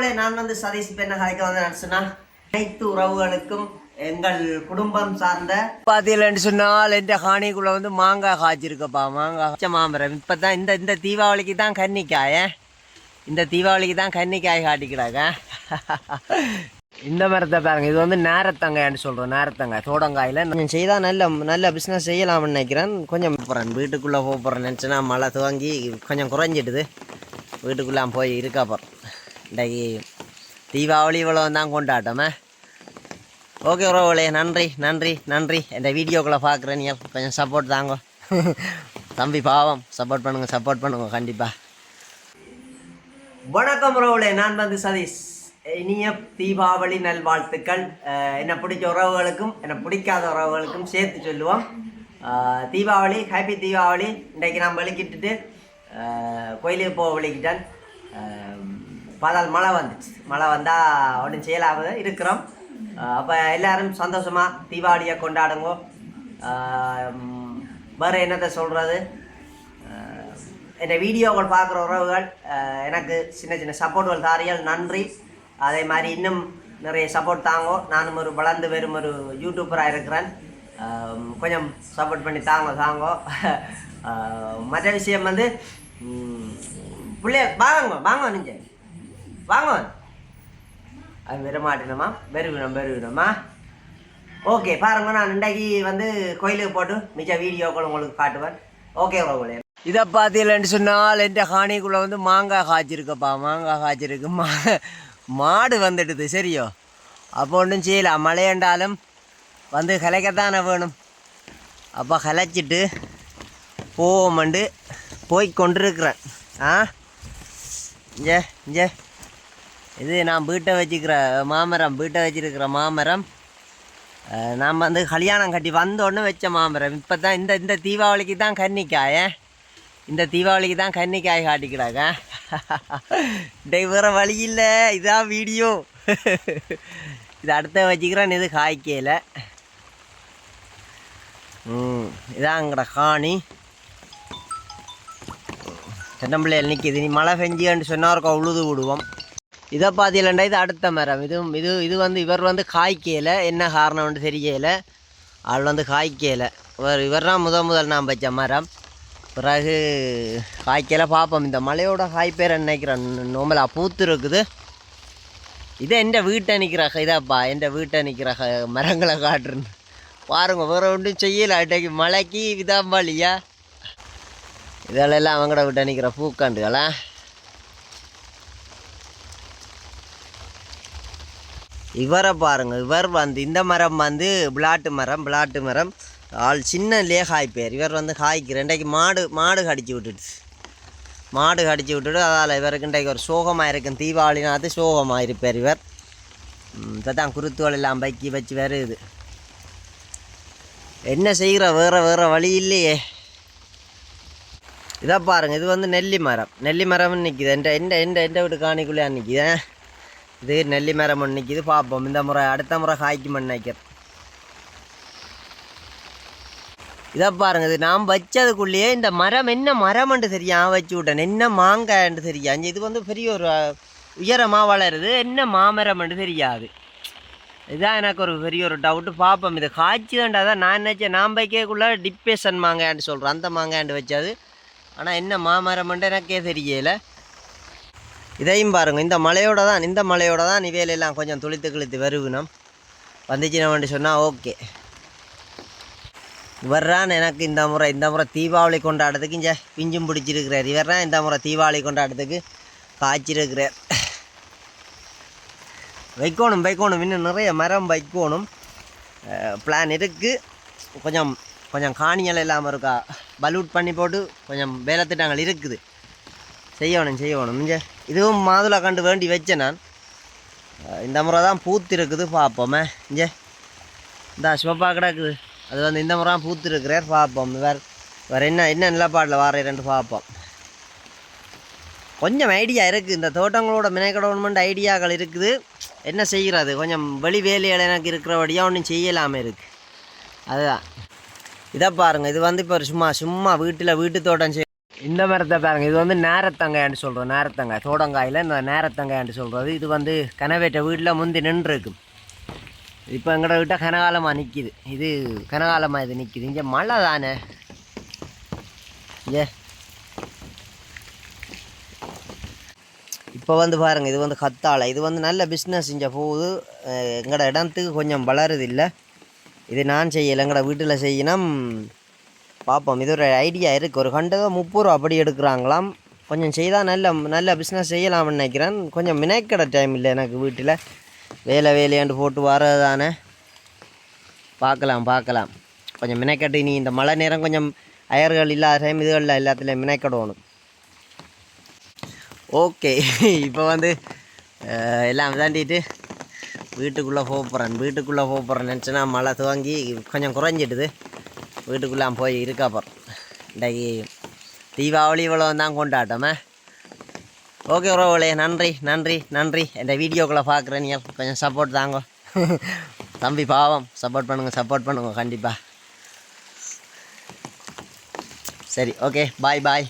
உறவுகளே நான் வந்து சதீஷ் பெண்ண கலைக்க வந்து நினச்சுன்னா அனைத்து உறவுகளுக்கும் எங்கள் குடும்பம் சார்ந்த பார்த்தீங்கன்னு சொன்னால் எந்த காணிக்குள்ள வந்து மாங்காய் காய்ச்சிருக்கப்பா மாங்காய் காய்ச்ச மாமரம் இப்போ தான் இந்த இந்த தீபாவளிக்கு தான் கன்னிக்காய. இந்த தீபாவளிக்கு தான் கன்னிக்காய் காட்டிக்கிறாங்க. இந்த மரத்தை பாருங்க இது வந்து நேரத்தங்காய்னு சொல்கிறோம் நேரத்தங்காய் தோடங்காயில். கொஞ்சம் செய்தால் நல்ல நல்ல பிஸ்னஸ் செய்யலாம்னு நினைக்கிறேன். கொஞ்சம் போகிறேன் வீட்டுக்குள்ளே போக போகிறேன் நினச்சினா மழை துவங்கி கொஞ்சம் குறைஞ்சிடுது. வீட்டுக்குள்ளே போய் இருக்க போகிறேன் இன்றைக்கு தீபாவளி இவ்வளோ தான் கொண்டாட்டமே. ஓகே உறவுகளே நன்றி நன்றி நன்றி. இந்த வீடியோக்குள்ளே பார்க்குறேன் நீங்கள் கொஞ்சம் சப்போர்ட் தாங்க. தம்பி பாவம் சப்போர்ட் பண்ணுங்க சப்போர்ட் பண்ணுங்க கண்டிப்பாக வணக்கம் உறவுகளே நான் வந்து சதீஷ். இனிய தீபாவளி நல்வாழ்த்துக்கள். என்னை பிடிச்ச உறவுகளுக்கும் என்னை பிடிக்காத உறவுகளுக்கும் சேர்த்து சொல்லுவோம். தீபாவளி ஹாப்பி தீபாவளி. இன்றைக்கு நான் வெளிக்கிட்டுட்டு கோயிலுக்கு போக வெளிக்கிட்டேன் பாதால் மழை வந்துச்சு. மழை வந்தால் ஒன்றும் செயலாக இருக்கிறோம். அப்போ எல்லாரும் சந்தோஷமாக தீபாவளியை கொண்டாடுங்க. வேறு என்னத்தை சொல்கிறது என் வீடியோக்கள் பார்க்குற உறவுகள் எனக்கு சின்ன சின்ன சப்போர்ட்கள் தாரியல் நன்றி. அதே மாதிரி இன்னும் நிறைய சப்போர்ட் தாங்கோ. நானும் ஒரு வளர்ந்து வெறும் ஒரு யூடியூபராக இருக்கிறேன். கொஞ்சம் சப்போர்ட் பண்ணி தாங்கோ தாங்கோ. மற்ற விஷயம் வந்து பிள்ளைய வாங்க வாங்க நீங்கள் வாங்க அது வெற மாட்டேனமா பெருவினம் பெருவினம்மா ஓகே பாருங்க நான் இன்றைக்கு வந்து கோயிலுக்கு போட்டு மிச்ச வீடியோக்கள் உங்களுக்கு காட்டுவேன். ஓகே உறவுகளே. இதை பார்த்தீங்கன்னு சொன்னால் என் ஹானிக்குள்ளே வந்து மாங்காய் காய்ச்சிருக்கப்பா மாங்காய் காய்ச்சிருக்கு. மா மாடு வந்துடுது சரியோ? அப்போ ஒன்றும் செய்யலாம் மழையண்டாலும் வந்து கலைக்கத்தானே வேணும். அப்போ கலைச்சிட்டு போவோமண்டு. போய் கொண்டிருக்கிறேன். ஆ? இங்கே இங்கே. இது நான் வீட்டை வச்சுக்கிற மாமரம் வீட்டை வச்சிருக்கிற மாமரம். நாம் வந்து கல்யாணம் கட்டி வந்தோடனே வச்ச மாமரம். இப்போ தான் இந்த இந்த தீபாவளிக்கு தான் கன்னிக்காய. இந்த தீபாவளிக்கு தான் கன்னிக்காய் காட்டிக்கிறாங்க. டேய் வழி இல்லை. இதான் வீடியோ இது அடுத்த வச்சுக்கிறேன். இது காய்க்கையில் ம் இதான் காணி. தென்னம்பிள்ளைகள் நிற்கிது நீ மழை பெஞ்சுன்னு சொன்னா இருக்கா உழுது விடுவோம். இதை பார்த்தீங்களா இது அடுத்த மரம். இது இது இது வந்து இவர் வந்து காய்க்கையில் என்ன காரணம்னு தெரியல. அவள் வந்து காய்க்கையில் இவர் இவர் தான் முத முதல் நான் வச்ச மரம். பிறகு காய்க்கையில் பார்ப்போம் இந்த மலையோட காய்ப்பேர் நினைக்கிறேன்? நோமலா பூத்து இருக்குது. இது எந்த வீட்டை நிற்கிற இதாப்பா எந்த வீட்டை நிற்கிற மரங்களை காட்டுறேன்னு. பாருங்க வேறு ஒன்றும் செய்யலை. அன்றைக்கு மழைக்கு விதாம்பாலியா இதெல்லாம் அவங்கள விட்டு நிற்கிற பூக்காண்டுகளா? இவரை பாருங்க இவர் வந்து இந்த மரம் வந்து பிளாட்டு மரம் பிளாட்டு மரம். ஆள் சின்ன லே பேர். இவர் வந்து காய்க்கு ரெண்டைக்கு மாடு மாடு கடிச்சு விட்டுடுச்சு. மாடு கடிச்சு விட்டுட்டு அதால் இவருக்கு இன்றைக்கு ஒரு சோகமாக இருக்கும். தீபாவளினாத்து சோகமாக இருப்பார் இவர். இப்போ தான் குருத்துவல் எல்லாம் பைக்கி வச்சு வருது. என்ன செய்கிற? வேறு வேறு வழி இல்லையே. இதை பாருங்கள் இது வந்து நெல்லி மரம். நெல்லி மரம்னு நிற்கிது எந்த எந்த எந்த எந்த வீட்டு காணிக்குள்ளே நிற்கிதேன் இது நெல்லி மரம் நிற்கிது பார்ப்போம் இந்த முறை அடுத்த முறை காய்க்குமென்னு நினைக்கிறேன். இதை பாருங்க இது நான் வச்சதுக்குள்ளேயே இந்த மரம் என்ன மரம்ன்ட்டு தெரியும். வச்சு விட்டேன். என்ன மாங்காய்ன்ட்டு சரியா இது வந்து பெரிய ஒரு உயரமாக வளருது. என்ன மாமரம்ன்ட்டு தெரியாது. இதான் எனக்கு ஒரு பெரிய ஒரு டவுட்டு பார்ப்போம் இது காய்ச்சிதாண்டா தான் நான் நினச்சேன். நான் வைக்கக்குள்ளே டிப்பேஷன் மாங்காய்ன்னு சொல்கிறேன் அந்த மாங்காய்ண்டு வச்சாது. ஆனால் என்ன மாமரம்ன்ட்டு எனக்கே தெரியலை. இதையும் பாருங்கள் இந்த மலையோட தான் இந்த மலையோட தான் நிவேலெல்லாம் கொஞ்சம் துளித்து கிழித்து வருவினம். வந்துச்சுன்னு சொன்னால் ஓகே. இவர்தான் எனக்கு இந்த முறை இந்த முறை தீபாவளி கொண்டாடுறதுக்கு இங்கே பிஞ்சும் பிடிச்சிருக்கிறார். இவர் தான் இந்த முறை தீபாவளி கொண்டாடுறதுக்கு காய்ச்சிருக்கிறார். வைக்கணும் வைக்கணும். இன்னும் நிறைய மரம் வைக்கணும். பிளான் இருக்குது கொஞ்சம் கொஞ்சம் காணிகள் இல்லாமல் இருக்கா? பலூட் பண்ணி போட்டு கொஞ்சம் வேலை திட்டங்கள் இருக்குது. செய்யணும் செய்யணும். இங்கே இதுவும் மாதுளை கண்டு வேண்டி வச்சேன் நான். இந்த முறை தான் பூத்து இருக்குது பார்ப்போமே இங்கே. இந்த சிவப்பா கிடக்குது. அது வந்து இந்த முறை பூத்து இருக்கிறார் பார்ப்போம் வேறு வேறு என்ன என்ன நிலப்பாட்டில் வாரேன்ட்டு ரெண்டு பார்ப்போம் கொஞ்சம் ஐடியா இருக்குது இந்த தோட்டங்களோட மினைக்கடவுன்மெண்ட் ஐடியாக்கள் இருக்குது. என்ன செய்கிறது? கொஞ்சம் வெளி வேலையில் எனக்கு இருக்கிறபடியாக ஒன்றும் செய்யலாமல் இருக்குது அதுதான். இதை பாருங்கள் இது வந்து இப்போ சும்மா சும்மா வீட்டில் வீட்டு தோட்டம் செய் இந்த மரத்தை பாருங்க இது வந்து நேரத்தங்காய்னு சொல்கிறோம் நேரத்தங்காய். தோடங்காயில் இந்த நேரத்தங்காய்னு சொல்கிறது இது வந்து கனவேற்ற வீட்டில் முந்தி நின்றுருக்கும் இப்போ எங்கட விட்டால் கனகாலமாக நிற்கிது இது கனகாலமாக இது நிற்கிது இங்கே மழை தானே. ஏ. இப்போ வந்து பாருங்கள் இது வந்து கத்தாழை. இது வந்து நல்ல பிஸ்னஸ் இங்கே போகுது. எங்களோட இடத்துக்கு கொஞ்சம் வளருது இல்லை. இது நான் செய்யலை. எங்களோட வீட்டில் செய்யணும். பார்ப்போம் இது ஒரு ஐடியா இருக்குது ஒரு கண்டு முப்பது ரூபா அப்படி எடுக்கிறாங்களாம். கொஞ்சம் செய்தால் நல்ல நல்ல பிஸ்னஸ் செய்யலாம்னு நினைக்கிறேன். கொஞ்சம் மினைக்கடை டைம் இல்லை எனக்கு வீட்டில். வேலை வேலையாண்டு போட்டு வர்றது தானே பார்க்கலாம் பார்க்கலாம் கொஞ்சம் மினைக்கட்டு. நீ இந்த மழை நேரம் கொஞ்சம் அயர்கள் இல்லாத டைம் இதுகளில் எல்லாத்துலேயும் மினைக்கடணும். ஓகே இப்போ வந்து எல்லாம் விளாண்டிட்டு வீட்டுக்குள்ளே போக போகிறேன் வீட்டுக்குள்ளே போக போகிறேன் நினச்சினா மழை துவங்கி கொஞ்சம் குறைஞ்சிடுது வீட்டுக்குள்ளே போய் இருக்கா அப்புறம் இன்றைக்கு தீபாவளி இவ்வளோ தான் கொண்டாட்டமே. ஓகே உறவுகளே நன்றி நன்றி நன்றி. என் வீடியோக்குள்ளே பார்க்குறேன் நீங்கள் கொஞ்சம் சப்போர்ட் தாங்க. தம்பி பாவம் சப்போர்ட் பண்ணுங்கள் சப்போர்ட் பண்ணுங்க கண்டிப்பாக சரி ஓகே பாய் பாய்